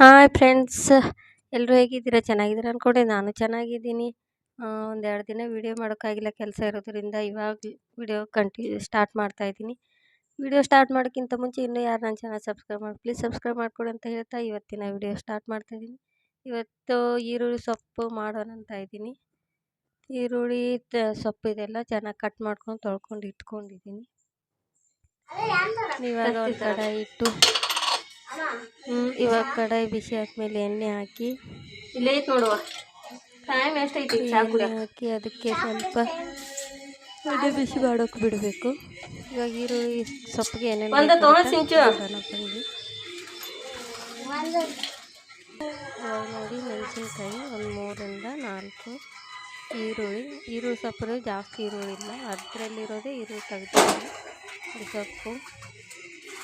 Hi friends ಎಲ್ಲರೂ ಹೇಗಿದ್ದೀರಾ? ಚೆನ್ನಾಗಿದ್ದೀರಾ ಅಂದ್ಕೊಂಡೆ ನಾನು ಚೆನ್ನಾಗಿದ್ದೀನಿ. ಒಂದು ಎರಡು ದಿನ ವೀಡಿಯೋ ಮಾಡೋಕ್ಕಾಗಿಲ್ಲ ಕೆಲಸ ಇರೋದ್ರಿಂದ ಇವಾಗ ವೀಡಿಯೋ ಕಂಟಿನ್ಯೂ ಸ್ಟಾರ್ಟ್ ಮಾಡ್ತಾ ಇದ್ದೀನಿ. ವೀಡಿಯೋ ಸ್ಟಾರ್ಟ್ ಮಾಡೋಕ್ಕಿಂತ ಮುಂಚೆ ಇನ್ನೂ ಯಾರು ನನ್ನ ಚಾನಲ್ ಸಬ್ಸ್ಕ್ರೈಬ್ ಮಾಡಿ ಪ್ಲೀಸ್ ಸಬ್ಸ್ಕ್ರೈಬ್ ಮಾಡ್ಕೊಡಿ ಅಂತ ಹೇಳ್ತಾ ಇವತ್ತಿನ ವೀಡಿಯೋ ಸ್ಟಾರ್ಟ್ ಮಾಡ್ತಾ ಇದ್ದೀನಿ. ಇವತ್ತು ಈರುಳ್ಳಿ ಸೊಪ್ಪು ಮಾಡೋಣ ಅಂತ ಇದ್ದೀನಿ. ಈರುಳ್ಳಿ ಸೊಪ್ಪು ಇದೆಲ್ಲ ಚೆನ್ನಾಗಿ ಕಟ್ ಮಾಡ್ಕೊಂಡು ತೊಳ್ಕೊಂಡು ಇಟ್ಕೊಂಡಿದ್ದೀನಿ. ಇವಾಗ ಒಂದು ಕಡಾಯಿ ಇಟ್ಟು ಇವಾಗ ಕಡಾಯಿ ಬಿಸಿ ಆದ್ಮೇಲೆ ಎಣ್ಣೆ ಹಾಕಿ. ಇಲ್ಲೇ ಐತ್ ನೋಡುವ. ಟೈಮ್ ಎಷ್ಟೈತಿ ಎಣ್ಣೆ ಹಾಕಿ ಅದಕ್ಕೆ ಸ್ವಲ್ಪ ಎಣ್ಣೆ ಬಿಸಿ ಮಾಡೋಕೆ ಬಿಡಬೇಕು. ಇವಾಗ ಈರುಳ್ಳಿ ಸೊಪ್ಪಿಗೆ ಏನೇನು ಒಂದ ಬೇಕು ತಗೊಂಡ್ ಸಿಂಚು. ನೋಡೋಣ ಬನ್ನಿ ಇವಾಗ ನೋಡಿ ಮೆಣಸಿನ್ಕಾಯಿ ಒಂದು ಮೂರಿಂದ ನಾಲ್ಕು ಈರುಳ್ಳಿ. ಈರುಳ್ಳಿ ಸೊಪ್ಪು ಜಾಸ್ತಿ ಈರುಳ್ಳಿ ಇಲ್ಲ. ಅದರಲ್ಲಿರೋದೇ ಈರುಳ್ಳಿ ತೆಗ್ದು ಸೊಪ್ಪು.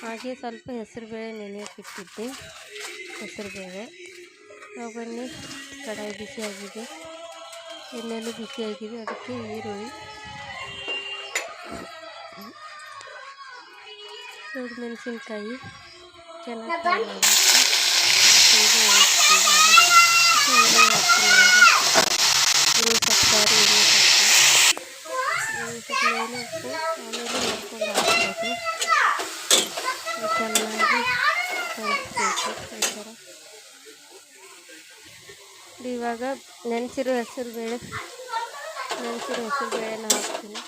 ಹಾಗೆ ಸ್ವಲ್ಪ ಹೆಸರುಬೇಳೆ ನೆನೆಯೋಕೆ ಇಟ್ಟಿದ್ದೆ. ಹೆಸರುಬೇಳೆ ಬೇಳೆ. ಬನ್ನಿ, ಕಡಾಯಿ ಬಿಸಿಯಾಗಿದೆ ಆಗಿದೆ. ಬಿಸಿಯಾಗಿದೆ ಬಿಸಿ ಅದಕ್ಕೆ ಈರುಳ್ಳಿ. ದೊಡ್ಡ ಮೆಣಸಿನ್ಕಾಯಿ. ಚೆನ್ನಾಗಿ ಈರುಳ್ಳಿ ಸೊಪ್ಪು ಆಮೇಲೆ ನೋಡ್ಕೊಂಡು ಹಾಕ್ಬೇಕು. ಚೆನ್ನಾಗಿ ಕಲಿಸ್ಬೇಕು ಈ ಥರ ಇವಾಗ ನೆನೆಸಿರೋ ಹೆಸರು ಬೇಳೆ. ನೆನೆಸಿರೋ ಹೆಸರು ಬೇಳೆನ ಹಾಕ್ತೀನಿ.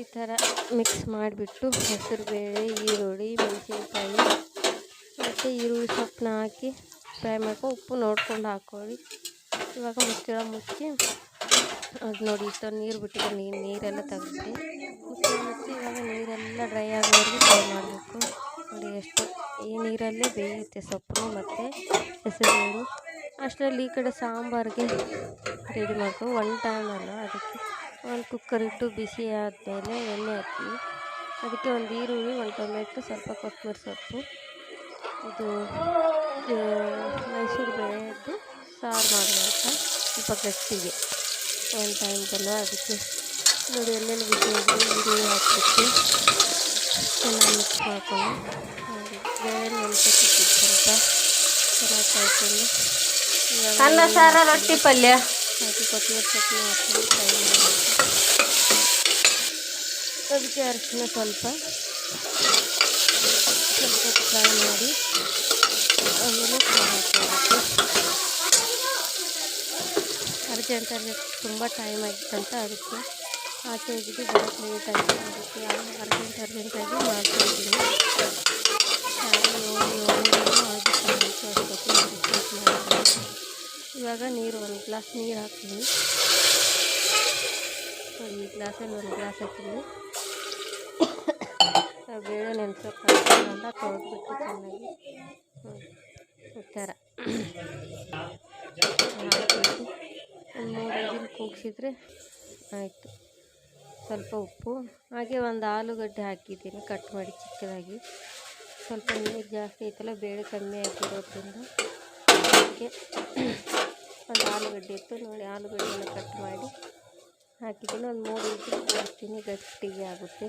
ಈ ಥರ ಮಿಕ್ಸ್ ಮಾಡಿಬಿಟ್ಟು ಹೆಸರು ಬೇಳೆ, ಈರುಳ್ಳಿ, ಮೆಣಸಿನ್ಕಾಯಿ, ಮತ್ತು ಈರುಳ್ಳಿ ಸೊಪ್ಪನ್ನ ಹಾಕಿ ಫ್ರೈ ಮಾಡ್ಕೊಂಡು ಉಪ್ಪು ನೋಡ್ಕೊಂಡು ಹಾಕೊಳ್ಳಿ. ಇವಾಗ ಮುಚ್ಚಳ ಮುಚ್ಚಿ ಅದು ನೋಡಿ ಇಷ್ಟೊಂದು ನೀರು ಬಿಟ್ಟಿದೆ ನೀರು ನೀರೆಲ್ಲ ತೆಗೆದು ಮತ್ತು ಇವಾಗ ನೀರೆಲ್ಲ ಡ್ರೈ ಆಗೋವರೆಗೂ ಫ್ರೈ ಮಾಡಬೇಕು. ನೋಡಿ ಎಷ್ಟು, ಈ ನೀರಲ್ಲೇ ಬೇಯುತ್ತೆ ಸೊಪ್ಪು ಮತ್ತು ಹೆಸರುಬೇಳೆ ಅಷ್ಟರಲ್ಲಿ ಈ ಕಡೆ ಸಾಂಬಾರಿಗೆ ರೆಡಿ ಮಾಡ್ಕೊ ಒನ್ ಟೈಮ್ ಅಲ್ಲ, ಅದಕ್ಕೆ ಒಂದು ಕುಕ್ಕರ್ ಇಟ್ಟು ಬಿಸಿ ಆದಮೇಲೆ ಎಣ್ಣೆ ಹಾಕ್ತೀವಿ ಅದಕ್ಕೆ ಒಂದು ಈರುಳ್ಳಿ, ಒಂದು ಟೊಮೆಟೊ, ಸ್ವಲ್ಪ ಕೊತ್ತಂಬರಿ ಸೊಪ್ಪು, ಇದು ಮೈಸೂರು ಬೇಳೆದು ಸಾರು ಮಾಡೋಣ ಸ್ವಲ್ಪ ಗಟ್ಟಿಗೆ. ಒಂದು ಟೈಮ್ದಲ್ಲ ಅದಕ್ಕೆ ನೋಡಿ ಎಲ್ಲೆಲ್ಲಿ ಬಿಸಿ ಈರುಳ್ಳಿ ಹಾಕಿಬಿಟ್ಟು ಚೆನ್ನಾಗಿ ಮಿಕ್ಸ್ ಮಾಡ್ಕೊಂಡು ಬೇರೆ ಬೇಳೆ ಸ್ವಲ್ಪ ಚೆನ್ನಾಗಿ ಕಾಯ್ಕೊಂಡು ಅನ್ನ ಸಾರ ರೊಟ್ಟಿ ಪಲ್ಯ? ಹಾಕಿ ಕೊತ್ತಂಬರಿ ಚಟ್ನಿ ಹಾಕಿ ಫ್ರೈ ಮಾಡಿ ಅದಕ್ಕೆ ಅರಿಶಿನ ಸ್ವಲ್ಪ ಸ್ವಲ್ಪ ಫ್ರೈ ಮಾಡಿ ಆಮೇಲೆ ಫ್ರೈ ಹಾಕೋಬೇಕು ಅರ್ಜೆಂಟಲ್ಲಿ ತುಂಬ ಟೈಮ್ ಆಗಿತ್ತಂತ ಅದಕ್ಕೆ ಆಚೆ ಹೋಗಿದ್ದು ಬರೋಕ್ಕೆ ಲೇಟ್ ಆಯಿತು ಅದಕ್ಕೆ ಅರ್ಜೆಂಟ್ ಅರ್ಜೆಂಟಾಗಿ ಮಾಡ್ತಾಯಿದ್ದೀನಿ ಏಳು ಏಳು ಆಗಿತ್ತು ಅಂತ ಅಷ್ಟೊತ್ತಿಗೆ ಅದಕ್ಕೆ ಮಾಡಿದ್ದೀನಿ. ಇವಾಗ ನೀರು ಒಂದು ಗ್ಲಾಸ್ ನೀರು ಹಾಕ್ತೀನಿ ನೋಡಿ ಈ ಗ್ಲಾಸಲ್ಲಿ ಒಂದು ಗ್ಲಾಸ್ ಹಾಕ್ತೀನಿ ಆ ಬೇಳೆ ನೆನೆಸೋಕ್ಕಾಗಲ್ಲ ತೊಳೆದ್ಬಿಟ್ಟು ಚೆನ್ನಾಗಿ ಹ್ಮ್. ಈ ಥರ ಹಾಕ್ಬಿಟ್ಟು ಒಂದು ಮೂರು ವಿಜಿಲ್ ಕೂಗಿಸಿದ್ರೆ ಆಯಿತು. ಸ್ವಲ್ಪ ಉಪ್ಪು, ಹಾಗೆ ಒಂದು ಆಲೂಗಡ್ಡೆ ಹಾಕಿದ್ದೀನಿ ಕಟ್ ಮಾಡಿ ಚಿಕ್ಕದಾಗಿ. ಸ್ವಲ್ಪ ನೀರು ಜಾಸ್ತಿ ಐತಲ್ಲ, ಬೇಳೆ ಕಮ್ಮಿ ಆಗಿರೋದ್ರಿಂದ ಅದಕ್ಕೆ ಒಂದು ಆಲೂಗಡ್ಡೆ ಇತ್ತು. ನೋಡಿ, ಆಲೂಗಡ್ಡೆನ ಕಟ್ ಮಾಡಿ ಹಾಕಿದ್ದೀನಿ. ಒಂದು ಮೂರು ವಿಜಿಲ್ ಕೂಗಿಸ್ತೀನಿ ಗಟ್ಟಿಗೆ ಆಗುತ್ತೆ.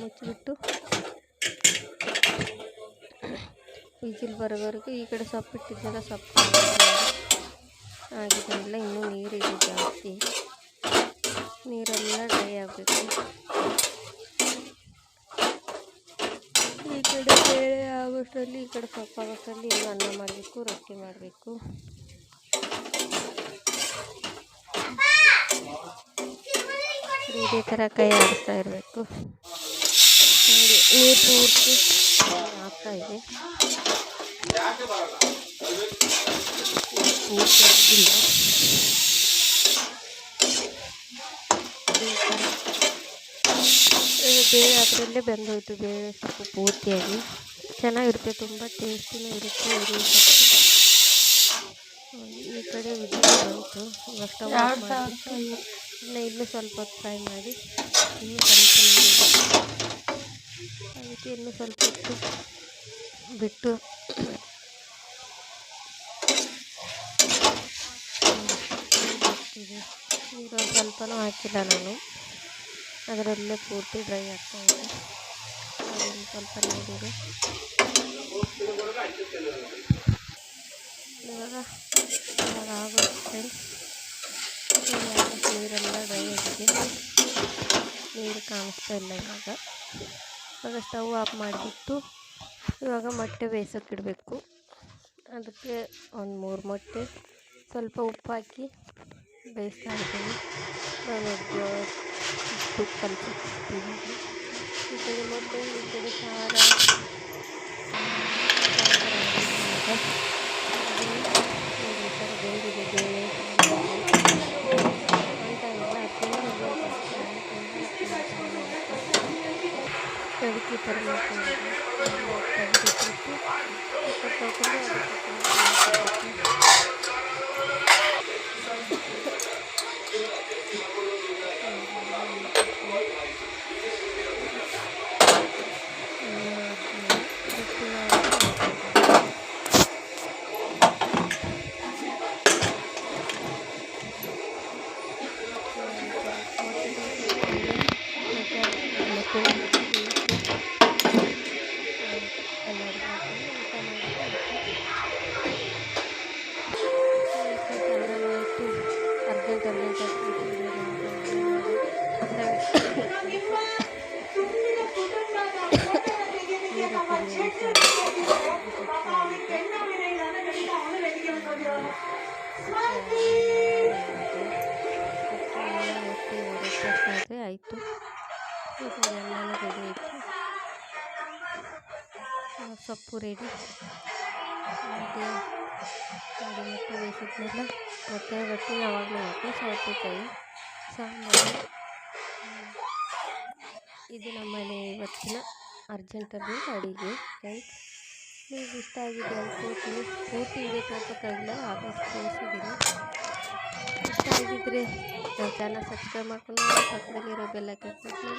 ಮುಚ್ಚಿಬಿಟ್ಟು ವಿಜಿಲ್ ಬರೋವರೆಗೂ ಈ ಕಡೆ ಸೊಪ್ಪು ಇಟ್ಟಿದ್ದಾಗ ಸೊಪ್ಪು ಆಗಿದೆಲ್ಲ ಇನ್ನೂ ನೀರಿದೆ ಜಾಸ್ತಿ. ನೀರೆಲ್ಲ ಡ್ರೈ ಆಗಬೇಕು. ಈ ಕಡೆ ಬೇಳೆ ಆಗೋಷ್ಟರಲ್ಲಿ, ಈ ಕಡೆ ಸೊಪ್ಪು ಆಗೋಷ್ಟರಲ್ಲಿ ಇನ್ನೂ ಅನ್ನ ಮಾಡಬೇಕು, ರೊಟ್ಟಿ ಮಾಡಬೇಕು. ಇದೇ ಥರ ಕೈ ಆಡಿಸ್ತಾ ಇರಬೇಕು. ನೋಡಿ, ನೀರು ಪೂರ್ತಿ. ಆಗ್ತಾ ಇದೆ. ಬೇಳೆ ಅದರಲ್ಲೇ ಬೆಂದೋಯ್ತು ಬೇಳೆ ಸೊಪ್ಪು ಪೂರ್ತಿಯಾಗಿ. ಚೆನ್ನಾಗಿರುತ್ತೆ ತುಂಬ ಟೇಸ್ಟಿನೂ ಇರುತ್ತೆ ಈ ಕಡೆ ಬಂತು. ಇವಾಗ ಸ್ಟವ್ ಆಫ್ ಮಾಡಿಬಿಟ್ಟು ಇನ್ನು ಇನ್ನೂ ಸ್ವಲ್ಪ ಹೊತ್ತು ಫ್ರೈ ಮಾಡಿ. ಇನ್ನೂ ಸ್ವಲ್ಪ ಅದಕ್ಕೆ ಇನ್ನೂ ಸ್ವಲ್ಪ ಹೊತ್ತು ಬಿಟ್ಟು ಒಂದು ಸ್ವಲ್ಪನೂ ಹಾಕಿಲ್ಲ ನಾನು. ಅದರಲ್ಲೇ ಪೂರ್ತಿ ಡ್ರೈ ಆಗ್ತಾ ಇದೆ. ಸ್ವಲ್ಪ ನೀರಿದೆ ಇವಾಗ ಫ್ರೆಂಡ್ಸ್ ನೀರೆಲ್ಲ ಡ್ರೈ ಆಗಿದೆ. ನೀರು ಕಾಣಿಸ್ತಾ ಇಲ್ಲ ಇವಾಗ. ಇವಾಗ ಸ್ಟವ್ ಆಫ್ ಮಾಡಿಬಿಟ್ಟು ಇವಾಗ ಮೊಟ್ಟೆ ಬೇಯಿಸೋಕ್ಕಿಡಬೇಕು ಅದಕ್ಕೆ ಒಂದು ಮೂರು ಮೊಟ್ಟೆ, ಸ್ವಲ್ಪ ಉಪ್ಪು ಹಾಕಿ ಬೇಯಿಸ್ತಾ ಇರ್ತೀನಿ. ನಾನು ಉಪ್ಪು ಕಲಿಸಿರ್ತೀನಿ ಈ ಕಡೆ ಮೊಟ್ಟೆ, ಈ ಕಡೆ ಖಾರ ಈ ಥರ ಬೆಂದಿದೆ ಬೇಳೆ ಅದಕ್ಕೆ Thank you. ಆಯಿತು ಎಲ್ಲನೂ ರೆಡಿ ಆಯಿತು ಸೊಪ್ಪು ರೆಡಿ ಹಾಗೆ ಅದು ಮೊಟ್ಟೆ ಬೇಯಿಸಿದ್ಮೇಲೆ ಮೊಟ್ಟೆ ರೊಟ್ಟಿನ ಯಾವಾಗಲೂ ಹಾಕಿ ಸೌತೆಕಾಯಿ ಸಾಂಬಾರು ಇದು ನಮ್ಮನೆ ಇವತ್ತಿನ ಅರ್ಜೆಂಟಲ್ಲಿ ಅಡುಗೆ ಫ್ರೆಂಡ್ಸ್ ನೀವು ಇಷ್ಟ ಆಗಿದೆ ಅನ್ಕೋತೀನಿ ಪೂರ್ತಿ ತೋರ್ಸೋಕ್ಕಾಗಿಲ್ಲ ಆದಷ್ಟು ಇಷ್ಟ ಆಗಿದ್ದರೆ ನನ್ನ ಚಾನಲ್ ಸಬ್ಸ್ಕ್ರೈಬ್ ಮಾಡ್ಕೊಂಡು ಪಕ್ಕದಲ್ಲಿರೋ ಬೆಲ್ಲ ಕ್ಲಿಕ್ ಮಾಡಿ.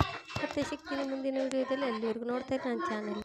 ಮತ್ತೆ ಸಿಗ್ತೀನಿ ಮುಂದಿನ ವೀಡಿಯೋದಲ್ಲಿ ಎಲ್ಲಿವರೆಗೂ ನೋಡ್ತಾ ಇರಿ ನನ್ನ ಚಾನಲ್